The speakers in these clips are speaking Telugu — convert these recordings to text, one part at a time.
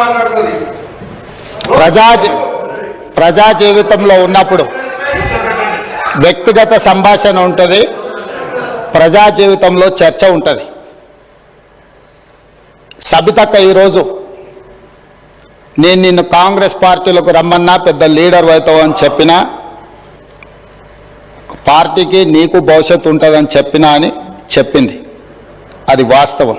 మాట్లాడుతుంది. ప్రజా ప్రజా జీవితంలో ఉన్నప్పుడు వ్యక్తిగత సంభాషణ ఉంటుంది ప్రజా జీవితంలో చర్చ ఉంటుంది. సబితక్క ఈరోజు నేను నిన్ను కాంగ్రెస్ పార్టీలకు రమ్మన్నా పెద్ద లీడర్ అవుతావు అని చెప్పినా పార్టీకి నీకు భవిష్యత్తు ఉంటుందని చెప్పినా అని చెప్పింది. అది వాస్తవం.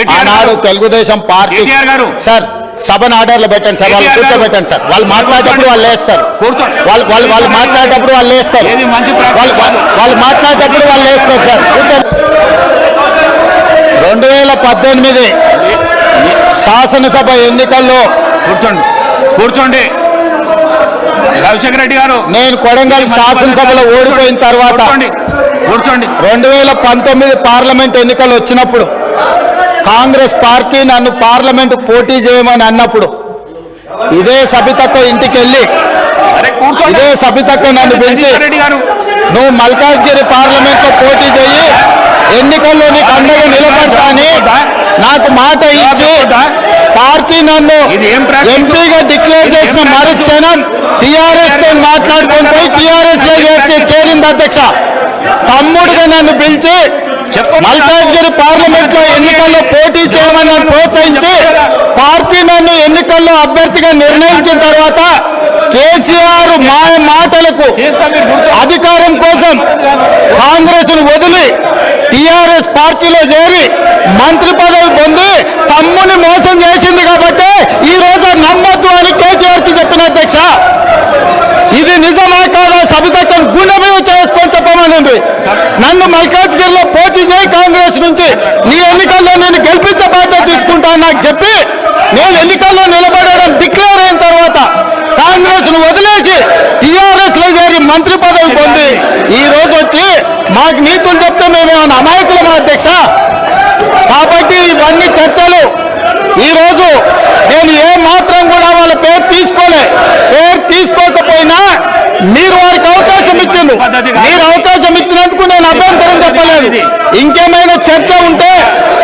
ఆనాడు. తెలుగుదేశం పార్టీ. సార్ సభను ఆర్డర్లో పెట్టండి సార్ వాళ్ళు. కూర్చోబెట్టండి సార్. వాళ్ళు మాట్లాడేటప్పుడు వాళ్ళు కూర్చోండి. వాళ్ళు వాళ్ళు వాళ్ళు మాట్లాడేటప్పుడు వాళ్ళు ప్రాక్టీస్ వాళ్ళు వాళ్ళు- మాట్లాడేటప్పుడు వాళ్ళు లేస్తారు సార్. కూర్చోండి. రెండు వేల పద్దెనిమిది శాసనసభ ఎన్నికల్లో కూర్చోండి. కూర్చోండి. రవిశంకర్ రెడ్డి గారు. నేను కొడంగల్ శాసనసభలో ఓడిపోయిన తర్వాత కూర్చోండి. కూర్చోండి రెండు వేల పంతొమ్మిది పార్లమెంట్ ఎన్నికలు వచ్చినప్పుడు కాంగ్రెస్ పార్టీ నన్ను పార్లమెంట్ పోటీ చేయమని అన్నప్పుడు ఇదే సబితక్క ఇంటికి వెళ్ళి ఇదే సబితక్క నన్ను పిలిచి నువ్వు మల్కాజ్గిరి పార్లమెంట్లో పోటీ చేయి ఎన్నికల్లో నీకు అండగా నిలబడతా అని నాకు మాట ఇచ్చి పార్టీ నన్ను? ఎంపీగా డిక్లేర్ చేసిన మరుక్షణం టిఆర్ఎస్తో మాట్లాడుకొని పోయి టిఆర్ఎస్లో చేరింది అధ్యక్ష తమ్ముడుగా నన్ను పిలిచి. మల్కాజ్గిరి పార్లమెంట్లో ఎన్నికల్లో పోటీ చేయమని ప్రోత్సహించి పార్టీ నన్ను ఎన్నికల్లో అభ్యర్థిగా నిర్ణయించిన తర్వాత కేసీఆర్ మాయ మాటలకు అధికారం కోసం కాంగ్రెస్ను వదిలి టిఆర్ఎస్ పార్టీలో చేరి మంత్రి పదవి పొంది తమ్ముని మోసం చేసింది కాబట్టి ఈ రోజు నమ్మద్దు అని కేటీఆర్కి చెప్పిన అధ్యక్ష. ఇది నిజమా కాదా? సబితక్కను గుండె మీద చెప్పమనండి నన్ను మల్కాజ్గిరిలో పోటీ చేయి కాంగ్రెస్ నుంచి. నీ ఎన్నికల్లో నేను గెలిపించే బాధ్యత తీసుకుంటాను నాకు చెప్పి నేను ఎన్నికల్లో నిలబడడం డిక్లేర్ అయిన తర్వాత కాంగ్రెస్ను వదిలేసి టిఆర్ఎస్లో చేరి మంత్రి పదవి పొంది ఈ రోజు వచ్చి మాకు నీతులు చెప్తే మేమేమన్నా అమాయకులమా అధ్యక్ష? కాబట్టి ఇవన్నీ చర్చలు. ఈ రోజు నేను ఏ మాత్రం కూడా వాళ్ళ పేరు తీసుకోలే. పేరు తీసుకోకపోయినా మీరు వారికి అవకాశం ఇచ్చింది మీరు ఇచ్చినందుకు నేను అభ్యంతరం చెప్పలేదు. ఇంకేమైనా చర్చ ఉంటే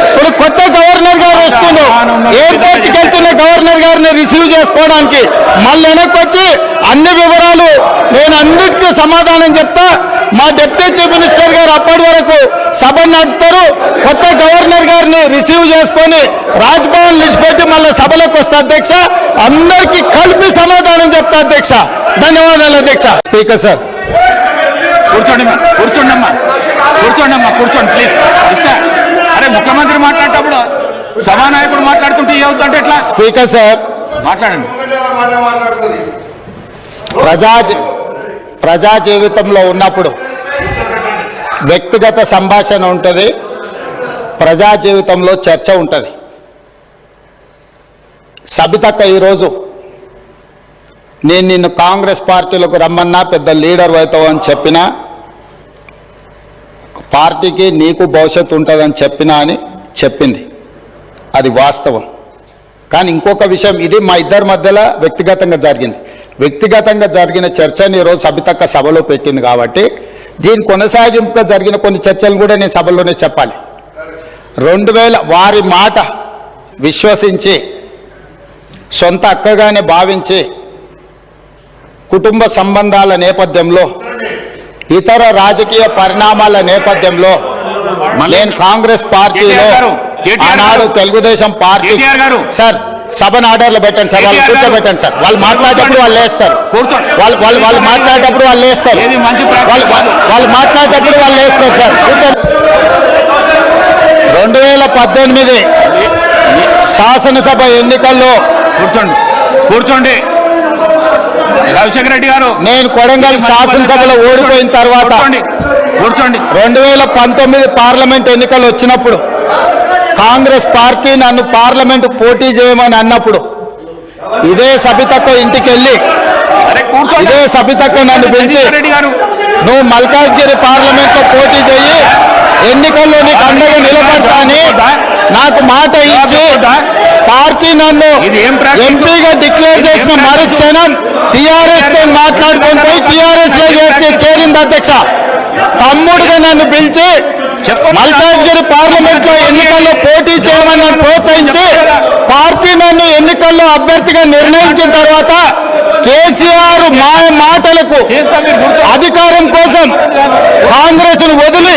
ఇప్పుడు కొత్త గవర్నర్ గారు వస్తున్నారు. ఎయిర్పోర్ట్కి వెళ్తున్న గవర్నర్ గారిని రిసీవ్ చేసుకోవడానికి మళ్ళీ వెనక్కి వచ్చి అన్ని వివరాలు నేను అన్నిటికీ సమాధానం చెప్తా. మా డిప్యూటీ చీఫ్ మినిస్టర్ గారు అప్పటి వరకు సభ నడుపుతారు. కొత్త గవర్నర్ గారిని రిసీవ్ చేసుకొని రాజ్భవన్ నిలిచిపెట్టి మళ్ళీ సభలోకి వస్తా అధ్యక్ష. అందరికీ కలిపి సమాధానం చెప్తా అధ్యక్ష. ధన్యవాదాలు అధ్యక్ష. Speaker sir. కూర్చోండి అమ్మా కూర్చోండి అమ్మా కూర్చోండి అమ్మా కూర్చోండి ప్లీజ్ ఇస్తా. అరే ముఖ్యమంత్రి మాట్లాడేటప్పుడు సభానాయకుడు మాట్లాడుతుంటే ఏమవుతుందంటే ఎట్లా? Speaker sir. మాట్లాడండి. ప్రజా ప్రజా జీవితంలో ఉన్నప్పుడు వ్యక్తిగత సంభాషణ ఉంటుంది ప్రజా జీవితంలో చర్చ ఉంటుంది. సబితక్క ఈరోజు నేను నిన్ను కాంగ్రెస్ పార్టీలకు రమ్మన్నా పెద్ద లీడర్ అవుతావు అని చెప్పినా పార్టీకి నీకు భవిష్యత్తు ఉంటుందని చెప్పినా అని చెప్పింది. అది వాస్తవం. కానీ ఇంకొక విషయం ఇది మా ఇద్దరి మధ్యలో వ్యక్తిగతంగా జరిగింది. వ్యక్తిగతంగా జరిగిన చర్చని ఈరోజు సబితక్క సభలో పెట్టింది కాబట్టి దీని కొనసాగింపుగా జరిగిన కొన్ని చర్చలు కూడా నేను సభలోనే చెప్పాలి. రెండు వేల వారి మాట విశ్వసించి సొంత అక్కగానే భావించి కుటుంబ సంబంధాల నేపథ్యంలో ఇతర రాజకీయ పరిణామాల నేపథ్యంలో నేను కాంగ్రెస్ పార్టీలో ఆనాడు. తెలుగుదేశం పార్టీ. సార్ సభను ఆర్డర్లో పెట్టండి సార్ వాళ్ళు. కూర్చోబెట్టండి సార్. వాళ్ళు మాట్లాడేటప్పుడు వాళ్ళు కూర్చోండి. వాళ్ళు వాళ్ళు వాళ్ళు మాట్లాడేటప్పుడు వాళ్ళు ప్రాక్టీస్ వాళ్ళు వాళ్ళు- మాట్లాడేటప్పుడు వాళ్ళు లేస్తారు సార్. కూర్చోండి రెండు వేల పద్దెనిమిది శాసనసభ ఎన్నికల్లో కూర్చోండి. కూర్చోండి. రవిశంకర్ రెడ్డి గారు నేను కొడంగల్ శాసనసభలో ఓడిపోయిన తర్వాత కూర్చోండి రెండు వేల పంతొమ్మిది పార్లమెంట్ ఎన్నికలు వచ్చినప్పుడు కాంగ్రెస్ పార్టీ నన్ను పార్లమెంట్ పోటీ చేయమని అన్నప్పుడు ఇదే సబితక్క ఇంటికి వెళ్ళి ఇదే సబితక్క నన్ను పిలిచి నువ్వు మల్కాజ్గిరి పార్లమెంట్లో పోటీ చెయ్యి ఎన్నికల్లో నీకు అండగా నిలబడతా నాకు మాట ఇచ్చి పార్టీ నన్ను? ఎంపీగా డిక్లేర్ చేసిన మరుక్షణం టిఆర్ఎస్తో మాట్లాడుకొని పోయి టిఆర్ఎస్లో చేర్చి చేరింది అధ్యక్ష తమ్ముడిగా నన్ను పిలిచి. మల్కాజ్గిరి పార్లమెంట్లో ఎన్నికల్లో పోటీ చేయమని నన్ను ప్రోత్సహించి పార్టీ నన్ను ఎన్నికల్లో అభ్యర్థిగా నిర్ణయించిన తర్వాత కేసీఆర్ మాయ మాటలకు అధికారం కోసం కాంగ్రెస్ను వదిలి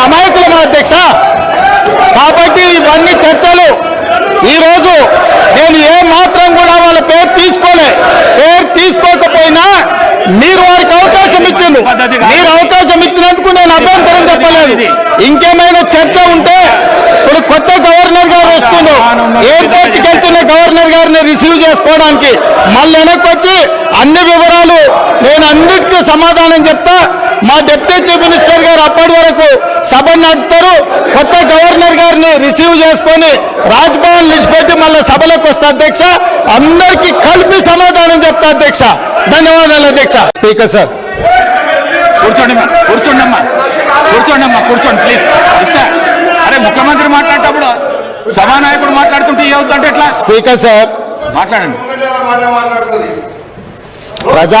చెప్తే మేమేమన్నా అధ్యక్ష. కాబట్టి ఇవన్నీ చర్చలు. ఈరోజు నేను ఏ మాత్రం కూడా వాళ్ళ పేరు తీసుకోలే. పేరు తీసుకోకపోయినా మీరు వారికి అవకాశం ఇచ్చింది మీరు అవకాశం ఇచ్చినందుకు నేను అభ్యంతరం చెప్పలేదు. ఇంకేమైనా చర్చ ఉంటే ఇప్పుడు కొత్త గవర్నర్ గారు వస్తుంది ఎయిర్పోర్ట్కి వెళ్తున్న గవర్నర్ గారిని రిసీవ్ చేసుకోవడానికి మళ్ళీ వెనక్కి వచ్చి అన్ని వివరాలు నేను అన్నిటికీ సమాధానం చెప్తా. మా డిప్యూటీ చీఫ్ మినిస్టర్ గారు అప్పటి వరకు సభ నడుపుతారు. కొత్త గవర్నర్ గారిని రిసీవ్ చేసుకొని రాజ్భవన్ నిలిచిపెట్టి మళ్ళీ సభలోకి వస్తా అధ్యక్ష. అందరికీ కలిపి సమాధానం చెప్తా అధ్యక్ష. ధన్యవాదాలు అధ్యక్ష. Speaker sir. కూర్చోండి అమ్మా కూర్చోండి అమ్మా. కూర్చోండి అమ్మా కూర్చోండి ప్లీజ్. అరే ముఖ్యమంత్రి మాట్లాడేటప్పుడు సభానాయకుడు మాట్లాడుతుంటే ఏమవుతుందంటే ఎట్లా? Speaker sir. మాట్లాడండి. ప్రజా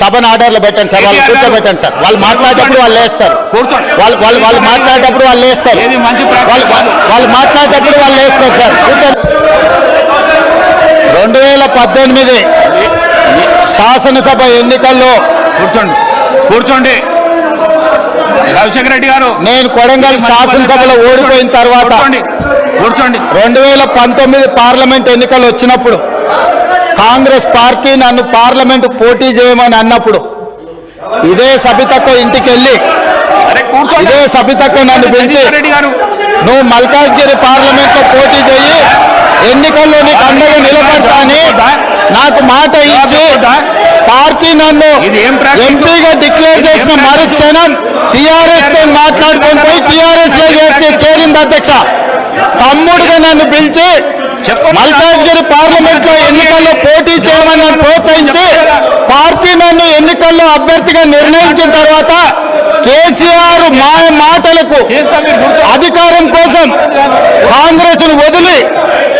సభను ఆర్డర్లో పెట్టండి సార్ వాళ్ళు. కూర్చోబెట్టండి సార్. వాళ్ళు మాట్లాడేటప్పుడు వాళ్ళు లేస్తారు. కూర్చోండి. వాళ్ళు వాళ్ళు వాళ్ళు మాట్లాడేటప్పుడు వాళ్ళు ప్రాక్టీస్ వాళ్ళు వాళ్ళు- మాట్లాడేటప్పుడు వాళ్ళు లేస్తారు సార్. కూర్చోండి. రెండు వేల పద్దెనిమిది శాసనసభ ఎన్నికల్లో కూర్చోండి. కూర్చోండి. రవిశంకర రెడ్డి గారు. నేను కొడంగల్ శాసనసభలో ఓడిపోయిన తర్వాత కూర్చోండి. కూర్చోండి. రెండు వేల పంతొమ్మిది పార్లమెంట్ ఎన్నికలు వచ్చినప్పుడు కాంగ్రెస్ పార్టీ నన్ను పార్లమెంట్ పోటీ చేయమని అన్నప్పుడు ఇదే సబితక్క ఇంటికి వెళ్ళి ఇదే సబితక్క నన్ను పిలిచి నువ్వు మల్కాజ్గిరి పార్లమెంట్లో పోటీ చెయ్యి ఎన్నికల్లో నీకు అండగా నిలబడతా అని నాకు మాట ఇచ్చి పార్టీ నన్ను? ఎంపీగా డిక్లేర్ చేసిన మరుక్షణం టిఆర్ఎస్తో మాట్లాడుకొని పోయి టిఆర్ఎస్లో చేరింది అధ్యక్ష. తమ్ముడిగా నన్ను పిలిచి చెప్పండి. మల్కాజ్గిరి పార్లమెంట్లో ఎన్నికల్లో పోటీ చేయమని ప్రోత్సహించి పార్టీ నన్ను ఎన్నికల్లో అభ్యర్థిగా నిర్ణయించిన తర్వాత కేసీఆర్ మాయ మాటలకు అధికారం కోసం కాంగ్రెస్ను వదిలి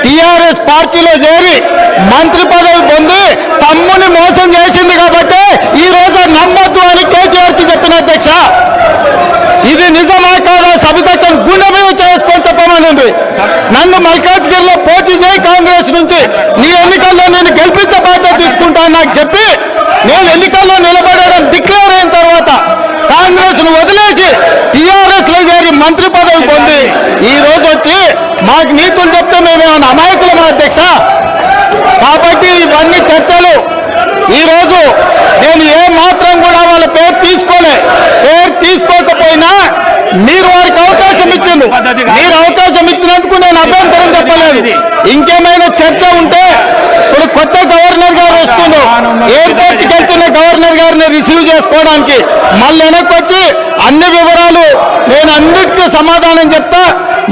టిఆర్ఎస్ పార్టీలో చేరి మంత్రి పదవి పొంది తమ్ముని మోసం చేసింది కాబట్టి ఈ రోజు నమ్మొద్దు అని కేటీఆర్కి చెప్పిన అధ్యక్ష ఇది నిజమా కాదా సబితక్కను గుండె మీద చేసుకొని చెప్పమనండి నన్ను మల్కాజ్గిరిలో చేయి కాంగ్రెస్ నుంచి నీ ఎన్నికల్లో నేను గెలిపించే బాధ్యత తీసుకుంటాను నాకు చెప్పి నేను ఎన్నికల్లో నిలబడడం డిక్లేర్ అయిన తర్వాత కాంగ్రెస్ను వదిలేసి టిఆర్ఎస్లో చేరి మంత్రి పదవి పొంది ఈ రోజు వచ్చి మాకు నీతులు చెప్తే మేమేమైనా అమాయకులం అధ్యక్ష? కాబట్టి ఇవన్నీ చర్చలు. ఈ రోజు నేను ఏ మాత్రం కూడా వాళ్ళ పేరు తీసుకోలే పేరు తీసుకోకపోయినా మీరు వారికి ఇచ్చింది మీరు అవకాశం ఇచ్చినందుకు నేను అభ్యంతరం చెప్పలేదు. ఇంకేమైనా చర్చ ఉంటే ఇప్పుడు కొత్త గవర్నర్ గారు వస్తున్నారు ఎయిర్పోర్ట్కి వెళ్తున్న గవర్నర్ గారిని రిసీవ్ చేసుకోవడానికి మళ్ళీ వెనక్కి వచ్చి అన్ని వివరాలు నేను అన్నిటికీ సమాధానం చెప్తా.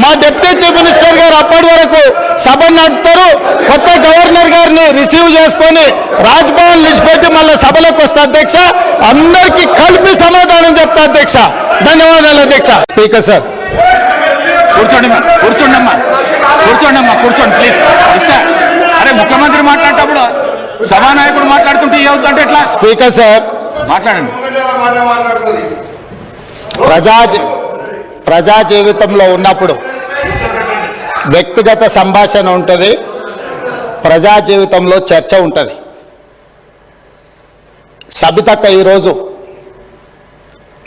మా డిప్యూటీ చీఫ్ మినిస్టర్ గారు అప్పటి వరకు సభ నడుపుతారు. కొత్త గవర్నర్ గారిని రిసీవ్ చేసుకొని రాజ్భవన్ లిస్ట్ పెట్టి మళ్ళీ సభలోకి వస్తా అధ్యక్ష. అందరికీ కలిపి సమాధానం చెప్తా అధ్యక్ష. ధన్యవాదాలు అధ్యక్ష. స్పీకర్ సార్ కూర్చోండి కూర్చోండి అమ్మా కూర్చోండి అమ్మా కూర్చోండి ప్లీజ్ ఇస్తా. అరే ముఖ్యమంత్రి మాట్లాడేటప్పుడు సభానాయకుడు మాట్లాడుతుంటే ఏమవుతుందంటే ఎట్లా? Speaker sir. మాట్లాడండి. ప్రజా ప్రజా జీవితంలో ఉన్నప్పుడు వ్యక్తిగత సంభాషణ ఉంటుంది ప్రజా జీవితంలో చర్చ ఉంటుంది. సబితక్క ఈరోజు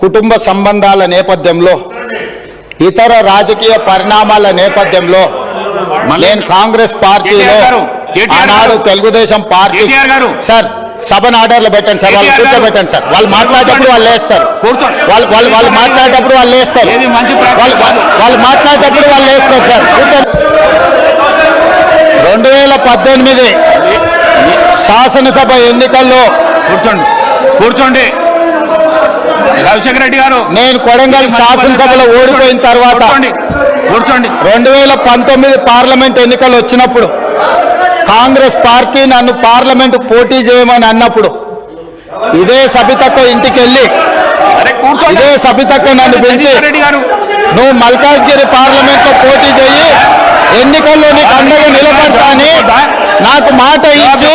కుటుంబ సంబంధాల నేపథ్యంలో ఇతర రాజకీయ పరిణామాల నేపథ్యంలో నేను కాంగ్రెస్ పార్టీలో ఆనాడు. తెలుగుదేశం పార్టీ. సార్ సభను ఆర్డర్లో పెట్టండి సార్ వాళ్ళు. కూర్చోబెట్టండి సార్ వాళ్ళు మాట్లాడేటప్పుడు వాళ్ళు కూర్చోండి. వాళ్ళు వాళ్ళు వాళ్ళు మాట్లాడేటప్పుడు వాళ్ళు ప్రాక్టీస్ వాళ్ళు వాళ్ళు- మాట్లాడేటప్పుడు వాళ్ళు లేస్తారు సార్ కూర్చోండి రెండు వేల పద్దెనిమిది శాసనసభ ఎన్నికల్లో కూర్చోండి కూర్చోండి రవిశంకర్ రెడ్డి గారు నేను కొడంగల్ శాసనసభలో ఓడిపోయిన తర్వాత కూర్చోండి రెండు వేల పంతొమ్మిది పార్లమెంట్ ఎన్నికలు వచ్చినప్పుడు కాంగ్రెస్ పార్టీ నన్ను పార్లమెంట్ పోటీ చేయమని అన్నప్పుడు ఇదే సబితక్క ఇంటికి వెళ్ళి ఇదే సబితక్క నన్ను పిలిచి నువ్వు మల్కాజ్గిరి పార్లమెంట్లో పోటీ చేయి ఎన్నికల్లో నీకు అండగా నిలబడతా అని నాకు మాట ఇచ్చి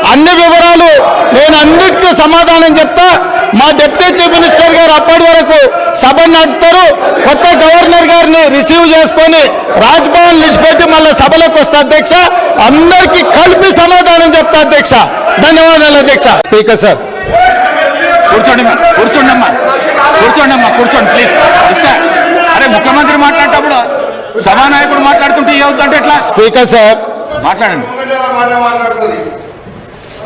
అన్ని వివరాలు నేను అన్నిటికీ సమాధానం చెప్తా. మా డిప్యూటీ చీఫ్ మినిస్టర్ గారు అప్పటి వరకు సభ నడుపుతారు. కొత్త గవర్నర్ గారిని రిసీవ్ చేసుకొని రాజ్భవన్ లిస్ట్ పెట్టి మళ్ళీ సభలోకి వస్తా అధ్యక్ష. అందరికీ కలిపి సమాధానం చెప్తా అధ్యక్ష. ధన్యవాదాలు అధ్యక్ష. Speaker sir. కూర్చోండి అమ్మా కూర్చోండి అమ్మా. కూర్చోండి అమ్మా కూర్చోండి ప్లీజ్. అరే ముఖ్యమంత్రి మాట్లాడేటప్పుడు సభానాయకుడు మాట్లాడుతుంటే ఏమవుతుందంటే ఎట్లా? Speaker sir. మాట్లాడండి.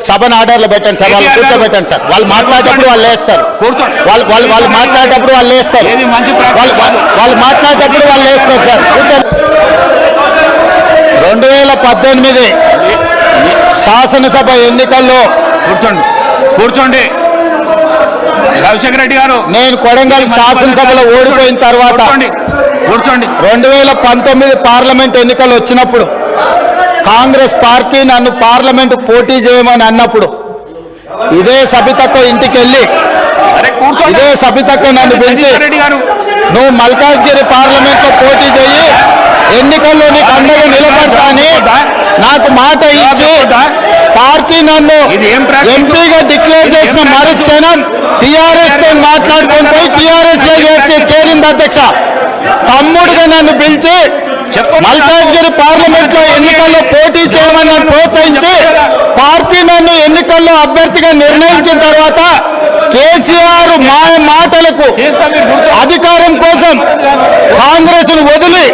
సభను ఆర్డర్లో పెట్టండి సార్ వాళ్ళు. కూర్చోబెట్టండి సార్. వాళ్ళు మాట్లాడేటప్పుడు వాళ్ళు లేస్తారు. కూర్చోండి. వాళ్ళు వాళ్ళు వాళ్ళు మాట్లాడేటప్పుడు వాళ్ళు ప్రాక్టీస్ వాళ్ళు వాళ్ళు- మాట్లాడేటప్పుడు వాళ్ళు లేస్తారు సార్. కూర్చోండి. రెండు వేల పద్దెనిమిది శాసనసభ ఎన్నికల్లో కూర్చోండి. కూర్చోండి. రవిశంకర రెడ్డి గారు. నేను కొడంగల్ శాసనసభలో ఓడిపోయిన తర్వాత కూర్చోండి. కూర్చోండి. రెండు వేల పంతొమ్మిది పార్లమెంట్ ఎన్నికలు వచ్చినప్పుడు కాంగ్రెస్ పార్టీ నన్ను పార్లమెంట్ పోటీ చేయమని అన్నప్పుడు ఇదే సబితక్క ఇంటికి వెళ్ళి ఇదే సబితక్క నన్ను పిలిచి నువ్వు మల్కాజ్గిరి పార్లమెంట్లో పోటీ చేయి ఎన్నికల్లో నీకు అండగా నిలబడతా నాకు మాట ఇచ్చి పార్టీ నన్ను? ఎంపీగా డిక్లేర్ చేసిన మరుక్షణం టిఆర్ఎస్తో మాట్లాడుకొని పోయి టిఆర్ఎస్లో చేరింది అధ్యక్ష తమ్ముడుగా నన్ను పిలిచి. మల్కాజ్గిరి పార్లమెంట్లో ఎన్నికల్లో పోటీ చేయమని ప్రోత్సహించి పార్టీ నన్ను ఎన్నికల్లో అభ్యర్థిగా నిర్ణయించిన తర్వాత కేసీఆర్ మాయ మాటలకు అధికారం కోసం కాంగ్రెస్ను వదిలి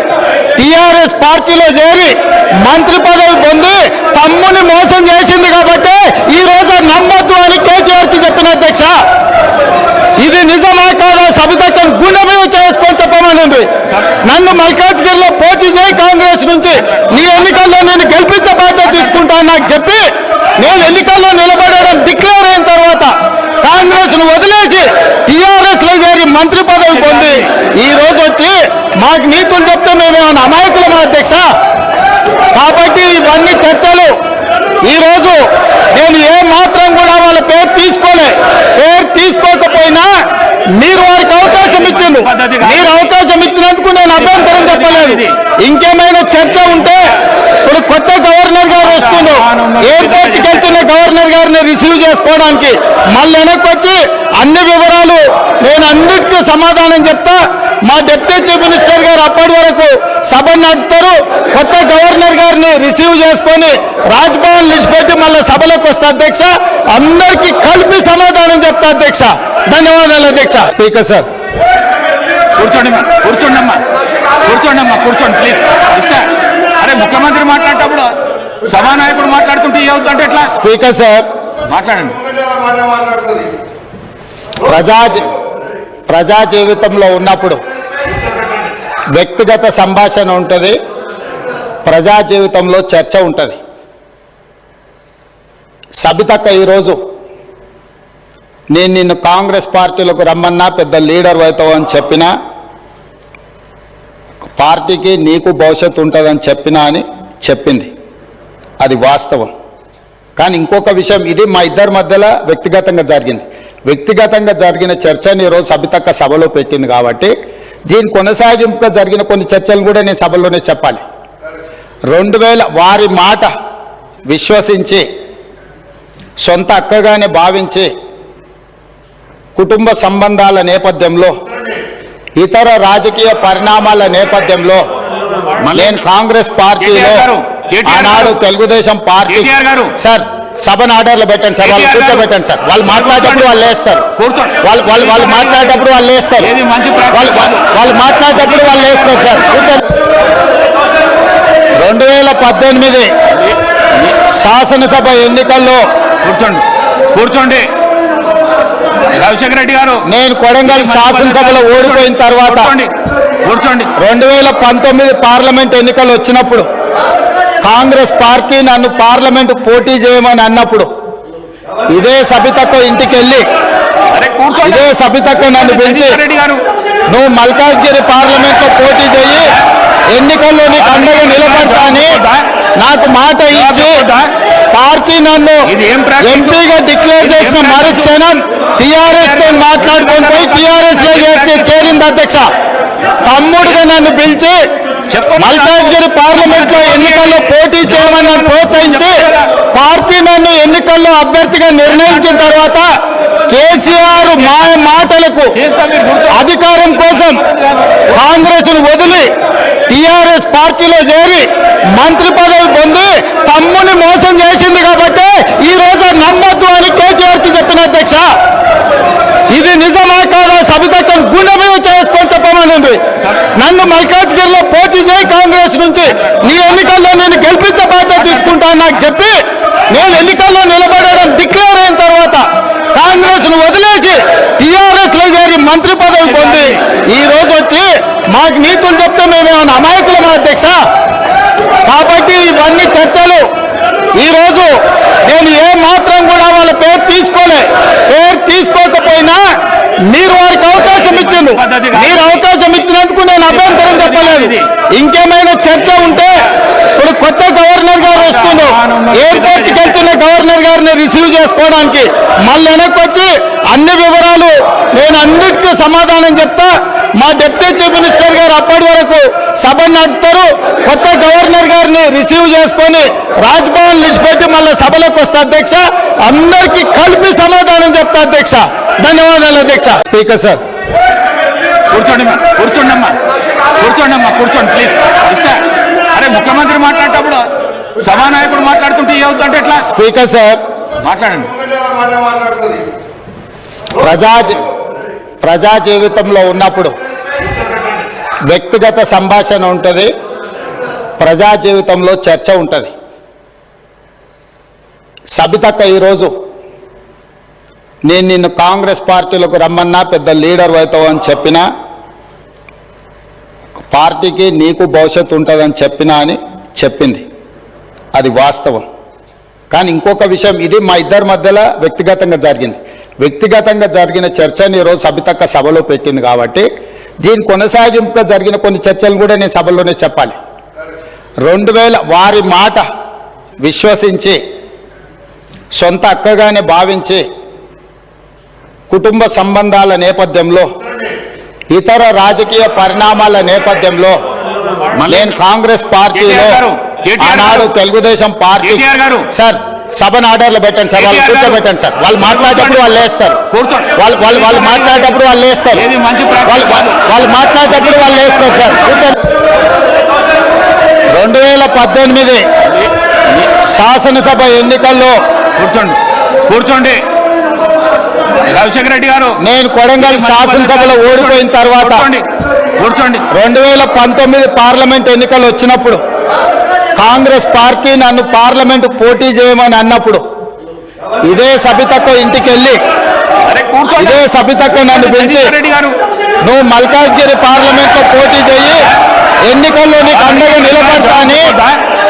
టిఆర్ఎస్ పార్టీలో చేరి మంత్రి పదవి పొంది తమ్ముని మోసం చేసింది కాబట్టి ఈ రోజు నమ్మద్దు అని కేసీఆర్కి చెప్పిన అధ్యక్ష. ఇది నిజమా కాదా? సబితక్కను గుండె మీద చెప్పమనండి నన్ను మల్కాజ్గిరిలో పోటీ చేయి కాంగ్రెస్ నుంచి. నీ ఎన్నికల్లో నేను గెలిపించే బాధ్యత తీసుకుంటాను నాకు చెప్పి నేను ఎన్నికల్లో నిలబడడం డిక్లేర్ అయిన తర్వాత కాంగ్రెస్ను వదిలేసి టిఆర్ఎస్లో చేరి మంత్రి పదవి పొంది ఈ రోజు వచ్చి మాకు నీతులు చెప్తే మేమేమైనా అమాయకులమా అధ్యక్ష? కాబట్టి ఇవన్నీ చర్చలు. ఈ రోజు నేను ఏ మాత్రం కూడా వాళ్ళ పేరు తీసుకోలే పేరు తీసుకోకపోయినా మీరు వారికి అవకాశం ఇచ్చింది మీరు అవకాశం ఇచ్చినందుకు నేను చెప్పలేదు ఇంకేమైనా చర్చ ఉంటే ఇప్పుడు కొత్త గవర్నర్ గారు వస్తున్నారు ఎయిర్పోర్ట్కి వెళ్తున్న గవర్నర్ గారిని రిసీవ్ చేసుకోవడానికి మళ్ళీ వెనక్కి వచ్చి అన్ని వివరాలు నేను అన్నిటికీ సమాధానం చెప్తా. మా డిప్యూటీ చీఫ్ మినిస్టర్ గారు అప్పటి వరకు సభ నడుపుతారు. కొత్త గవర్నర్ గారిని రిసీవ్ చేసుకొని రాజ్భవన్ లిస్ట్ పెట్టి మళ్ళీ సభలోకి వస్తా అధ్యక్ష. అందరికీ కలిపి సమాధానం చెప్తా అధ్యక్ష. ధన్యవాదాలు అధ్యక్ష. Speaker sir. కూర్చోండి కూర్చోండి అమ్మా. కూర్చోండి అమ్మా కూర్చోండి ప్లీజ్ ఇస్తా. అరే ముఖ్యమంత్రి మాట్లాడేటప్పుడు సభానాయకుడు మాట్లాడుతుంటే అంటే ఎట్లా? Speaker sir. మాట్లాడండి. ప్రజా ప్రజా జీవితంలో ఉన్నప్పుడు వ్యక్తిగత సంభాషణ ఉంటుంది ప్రజా జీవితంలో చర్చ ఉంటుంది. సబితక్క ఈరోజు నేను నిన్ను కాంగ్రెస్ పార్టీలోకి రమ్మన్నా పెద్ద లీడర్ అవుతావు అని చెప్పినా పార్టీకి నీకు భవిష్యత్తు ఉంటుందని చెప్పినా అని చెప్పింది. అది వాస్తవం. కానీ ఇంకొక విషయం ఇది మా ఇద్దరి మధ్యలో వ్యక్తిగతంగా జరిగింది. వ్యక్తిగతంగా జరిగిన చర్చని ఈరోజు సబితక్క సభలో పెట్టింది కాబట్టి దీని కొనసాగింపుగా జరిగిన కొన్ని చర్చలు కూడా నేను సభలోనే చెప్పాలి. రెండు వేల వారి మాట విశ్వసించి సొంత అక్కగానే భావించి కుటుంబ సంబంధాల నేపథ్యంలో ఇతర రాజకీయ పరిణామాల నేపథ్యంలో నేను కాంగ్రెస్ పార్టీలో ఆనాడు. తెలుగుదేశం పార్టీ. సార్ సభను ఆర్డర్లో పెట్టండి సార్ వాళ్ళు. కూర్చోబెట్టండి సార్ వాళ్ళు మాట్లాడేటప్పుడు వాళ్ళు కూర్చోండి. వాళ్ళు వాళ్ళు వాళ్ళు మాట్లాడేటప్పుడు వాళ్ళు ప్రాక్టీస్ వాళ్ళు వాళ్ళు- మాట్లాడేటప్పుడు వాళ్ళు లేస్తారు సార్ కూర్చోండి రెండు వేల పద్దెనిమిది శాసనసభ ఎన్నికల్లో కూర్చోండి కూర్చోండి రవిశంకర రెడ్డి గారు నేను కొడంగల్ శాసనసభలో ఓడిపోయిన తర్వాత కూర్చోండి రెండు వేల పంతొమ్మిది పార్లమెంట్ ఎన్నికలు వచ్చినప్పుడు కాంగ్రెస్ పార్టీ నన్ను పార్లమెంట్ పోటీ చేయమని అన్నప్పుడు ఇదే సబితక్క ఇంటికి వెళ్ళి ఇదే సబితక్క నన్ను పిలిచి నువ్వు మల్కాజ్గిరి పార్లమెంట్లో పోటీ చేయి ఎన్నికల్లో నీకు అండగా నిలబడతా నాకు మాట ఇచ్చి పార్టీ నన్ను? ఎంపీగా డిక్లేర్ చేసిన మరుక్షణం టిఆర్ఎస్తో మాట్లాడుకొని పోయి టిఆర్ఎస్లో చేరింది అధ్యక్ష తమ్ముడుగా నన్ను పిలిచి. మల్కాజ్గిరి పార్లమెంట్లో ఎన్నికల్లో పోటీ చేయమని నన్ను ప్రోత్సహించి పార్టీ నన్ను ఎన్నికల్లో అభ్యర్థిగా నిర్ణయించిన తర్వాత కేసీఆర్ మాయ మాటలకు అధికారం కోసం కాంగ్రెస్ వదిలి టిఆర్ఎస్ పార్టీలో చేరి మంత్రి పదవి పొంది తమ్ముని మోసం చేసింది కాబట్టి ఈ రోజు నమ్మొద్దు అని కేటీఆర్కి చెప్పిన అధ్యక్ష ఇది నిజమా కాదా సబితక్కను గుండె మీద చేసుకొని నన్ను నన్ను మల్కాజ్గిరిలో పోటీ చేయి కాంగ్రెస్ నుంచి. నీ ఎన్నికల్లో నేను గెలిపించే బాధ్యత తీసుకుంటాను నాకు చెప్పి నేను ఎన్నికల్లో నిలబడడం డిక్లేర్ అయిన తర్వాత కాంగ్రెస్ను వదిలేసి టీఆర్ఎస్లో చేరి మంత్రి పదవి పొంది ఈ రోజు వచ్చి మాకు నీతులు చెప్తే మేమేమైనా అమాయకులమా అధ్యక్ష? కాబట్టి ఇవన్నీ చర్చలు. ఈ రోజు నేను ఏ మాత్రం కూడా వాళ్ళ పేరు తీసుకోలే పేరు తీసుకోకపోయినా మీరు వారికి అవకాశం ఇచ్చింది మీరు అవకాశం ఇచ్చినందుకు నేను ఇంకేమైనా చర్చ ఉంటే ఇప్పుడు కొత్త గవర్నర్ గారు వస్తున్నారు. ఎయిర్పోర్ట్కి వెళ్తున్న గవర్నర్ గారిని రిసీవ్ చేసుకోవడానికి మళ్ళీ వెనక్కి వచ్చి అన్ని వివరాలు నేను అన్నిటికీ సమాధానం చెప్తా. మా డిప్యూటీ చీఫ్ మినిస్టర్ గారు అప్పటి వరకు సభ నడుపుతారు. కొత్త గవర్నర్ గారిని రిసీవ్ చేసుకొని రాజ్భవన్ విడిచిపెట్టి మళ్ళీ సభలోకి వస్తా అధ్యక్ష. అందరికీ కలిపి సమాధానం చెప్తా అధ్యక్ష. ధన్యవాదాలు అధ్యక్ష. Speaker sir. కూర్చోండి కూర్చోండి అమ్మా. కూర్చోండి అమ్మా కూర్చోండి ప్లీజ్ ఇస్తా. అరే ముఖ్యమంత్రి మాట్లాడేటప్పుడు సభానాయకుడు మాట్లాడుతుంటే ఏమవుతుందంటే ఎట్లా? Speaker sir. మాట్లాడండి. ప్రజా ప్రజా జీవితంలో ఉన్నప్పుడు వ్యక్తిగత సంభాషణ ఉంటుంది ప్రజా జీవితంలో చర్చ ఉంటుంది. సబితక్క ఈరోజు నేను నిన్ను కాంగ్రెస్ పార్టీలకు రమ్మన్నా పెద్ద లీడర్ అవుతావు అని చెప్పినా పార్టీకి నీకు భవిష్యత్తు ఉంటుందని చెప్పినా అని చెప్పింది. అది వాస్తవం. కానీ ఇంకొక విషయం ఇది మా ఇద్దరి మధ్యలో వ్యక్తిగతంగా జరిగింది. వ్యక్తిగతంగా జరిగిన చర్చని ఈరోజు సబితక్క సభలో పెట్టింది కాబట్టి దీని కొనసాగింపుగా జరిగిన కొన్ని చర్చలు కూడా నేను సభలోనే చెప్పాలి. రెండు వేల వారి మాట విశ్వసించి సొంత అక్కగానే భావించి కుటుంబ సంబంధాల నేపథ్యంలో ఇతర రాజకీయ పరిణామాల నేపథ్యంలో నేను కాంగ్రెస్ పార్టీలో ఆనాడు. తెలుగుదేశం పార్టీ. సార్ సభను ఆర్డర్లో పెట్టండి సార్ వాళ్ళు. కూర్చోబెట్టండి సార్. వాళ్ళు మాట్లాడేటప్పుడు వాళ్ళు కూర్చోండి. వాళ్ళు వాళ్ళు వాళ్ళు మాట్లాడేటప్పుడు వాళ్ళు ప్రాక్టీస్? వాళ్ళు వాళ్ళు- మాట్లాడేటప్పుడు వాళ్ళు లేస్తారు సార్. కూర్చోండి. రెండు వేల పద్దెనిమిది శాసనసభ ఎన్నికల్లో కూర్చోండి. కూర్చోండి. రవిశంకర్ రెడ్డి గారు నేను కొడంగల్ శాసనసభలో ఓడిపోయిన తర్వాత కూర్చోండి రెండు వేల పంతొమ్మిది పార్లమెంట్ ఎన్నికలు వచ్చినప్పుడు కాంగ్రెస్ పార్టీ నన్ను పార్లమెంట్ పోటీ చేయమని అన్నప్పుడు ఇదే సబితక్క ఇంటికి వెళ్ళి ఇదే సబితక్క నన్ను పిలిచి నువ్వు మల్కాజ్గిరి పార్లమెంట్లో పోటీ చేయి ఎన్నికల్లో నీకు అండగా నిలబడతా అని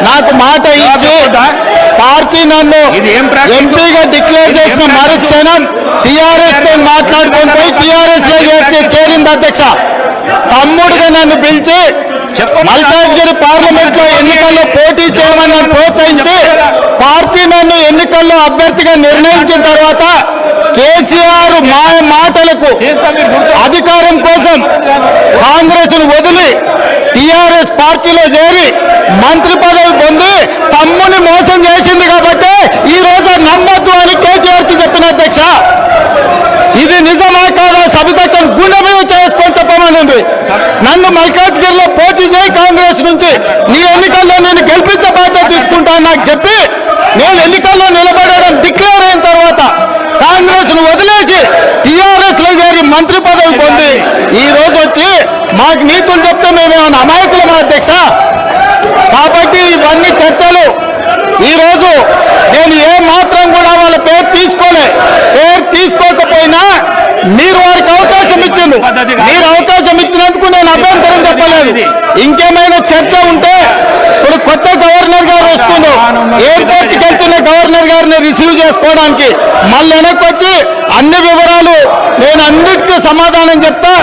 నాకు మాట ఇచ్చి పార్టీ నన్ను? ఎంపీగా డిక్లేర్ చేసిన మరుక్షణం టిఆర్ఎస్తో మాట్లాడుకొని పోయి టిఆర్ఎస్లో చేరింది అధ్యక్ష తమ్ముడిగా నన్ను పిలిచి చెప్పండి. మల్కాజ్గిరి పార్లమెంట్లో ఎన్నికల్లో పోటీ చేయమని నన్ను ప్రోత్సహించి పార్టీ నన్ను ఎన్నికల్లో అభ్యర్థిగా నిర్ణయించిన తర్వాత కేసీఆర్ మాయ మాటలకు అధికారం కోసం కాంగ్రెస్ను వదిలి టిఆర్ఎస్ పార్టీలో చేరి మంత్రి పదవి పొంది తమ్ముని మోసం చేసింది కాబట్టి ఈ రోజు నమ్మొద్దు అని కేటీఆర్కి చెప్పిన అధ్యక్ష ఇది నిజమా కాదా సబితక్కను గుండె మీద చేసుకొని చెప్పమనండి నన్ను మల్కాజ్గిరిలో పోటీ చేయి కాంగ్రెస్ నుంచి. నీ ఎన్నికల్లో నేను గెలిపించే బాధ్యత తీసుకుంటాను నాకు చెప్పి నేను ఎన్నికల్లో నిలబడడం డిక్లేర్ అయిన తర్వాత కాంగ్రెస్ను వదిలేసి టిఆర్ఎస్లో చేరి మంత్రి పదవి పొంది ఈ రోజు వచ్చి మాకు నీతులు చెప్తే మేమేమైనా అమాయకులం అధ్యక్ష? కాబట్టి ఇవన్నీ చర్చలు. ఈ రోజు నేను ఏ మాత్రం కూడా వాళ్ళ పేరు తీసుకోలే. పేరు తీసుకోకపోయినా మీరు వారికి అవకాశం ఇచ్చింది మీరు అవకాశం ఇచ్చినందుకు నేను అభ్యంతరం చెప్పలేదు ఇంకేమైనా చర్చ ఉంటే ఇప్పుడు కొత్త గవర్నర్ గారు వస్తున్నారు ఎయిర్పోర్ట్కి వెళ్తున్న గవర్నర్ గారిని రిసీవ్ చేసుకోవడానికి. మళ్ళీ వెనక్కి వచ్చి అన్ని వివరాలు నేను అన్నిటికీ సమాధానం చెప్తా.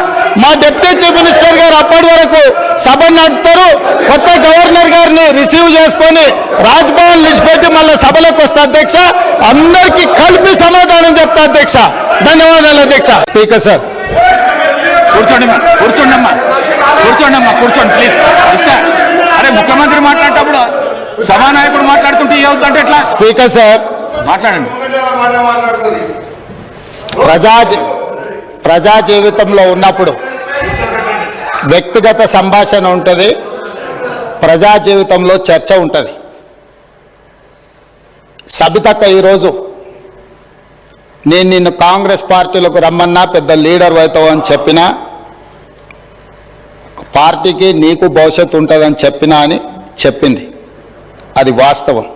మా డిప్యూటీ చీఫ్ మినిస్టర్ గారు అప్పటి వరకు సభ నడుపుతారు. కొత్త గవర్నర్ గారిని రిసీవ్ చేసుకొని రాజ్భవన్ విడిచిపెట్టి మళ్ళీ సభలోకి వస్తా అధ్యక్ష. అందరికీ కలిపి సమాధానం చెప్తా అధ్యక్ష. ధన్యవాదాలు అధ్యక్ష. Speaker sir. కూర్చోండి అమ్మా. కూర్చోండి అమ్మా. కూర్చోండి అమ్మా కూర్చోండి ప్లీజ్ ఇస్తా. అరే ముఖ్యమంత్రి మాట్లాడేటప్పుడు సభానాయకుడు మాట్లాడుతుంటే ఏమవుతుందంటే ఎట్లా? Speaker sir. మాట్లాడండి. ప్రజా ప్రజా జీవితంలో ఉన్నప్పుడు వ్యక్తిగత సంభాషణ ఉంటుంది ప్రజా జీవితంలో చర్చ ఉంటుంది. సబితక్క ఈరోజు నేను నిన్ను కాంగ్రెస్ పార్టీలకు రమ్మన్నా పెద్ద లీడర్ అవుతావు అని చెప్పినా పార్టీకి నీకు భవిష్యత్తు ఉంటుందని చెప్పినా అని చెప్పింది. అది వాస్తవం.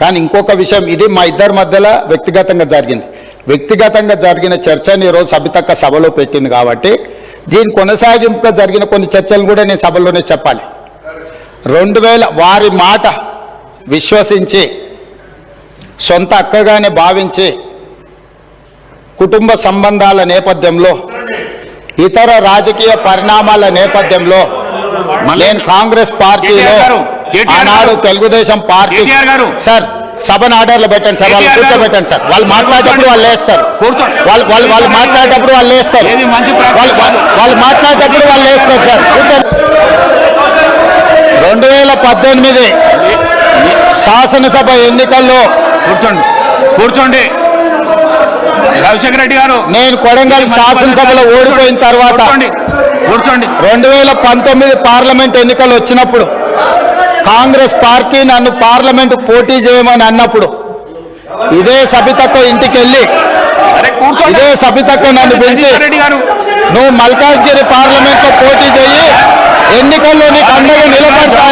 కానీ ఇంకొక విషయం ఇది మా ఇద్దరి మధ్యలో వ్యక్తిగతంగా జరిగింది. వ్యక్తిగతంగా జరిగిన చర్చని ఈరోజు సబితక్క సభలో పెట్టింది కాబట్టి దీని కొనసాగింపుగా జరిగిన కొన్ని చర్చలు కూడా నేను సభలోనే చెప్పాలి. రెండు వేల వారి మాట విశ్వసించి సొంత అక్కగానే భావించి కుటుంబ సంబంధాల నేపథ్యంలో ఇతర రాజకీయ పరిణామాల నేపథ్యంలో నేను కాంగ్రెస్ పార్టీలో ఆనాడు. తెలుగుదేశం పార్టీ. సార్ సభను ఆర్డర్లో పెట్టండి సార్ వాళ్ళు. కూర్చోబెట్టండి సార్ వాళ్ళు మాట్లాడేటప్పుడు వాళ్ళు కూర్చోండి. వాళ్ళు వాళ్ళు వాళ్ళు మాట్లాడేటప్పుడు వాళ్ళు ప్రాక్టీస్ వాళ్ళు వాళ్ళు- మాట్లాడేటప్పుడు వాళ్ళు లేస్తారు సార్ కూర్చోండి రెండు వేల పద్దెనిమిది శాసనసభ ఎన్నికల్లో కూర్చోండి కూర్చోండి రవిశంకర్ రెడ్డి గారు నేను కొడంగల్ శాసనసభలో ఓడిపోయిన తర్వాత కూర్చోండి రెండు వేల పంతొమ్మిది పార్లమెంట్ ఎన్నికలు వచ్చినప్పుడు కాంగ్రెస్ పార్టీ నన్ను పార్లమెంట్ పోటీ చేయమని అన్నప్పుడు ఇదే సబితకు ఇంటికి వెళ్ళి ఇదే సబితకు నన్ను పిలిచి నువ్వు మల్కాజ్గిరి పార్లమెంట్లో పోటీ చేయి ఎన్నికల్లో నీకు అండగా నిలబడతా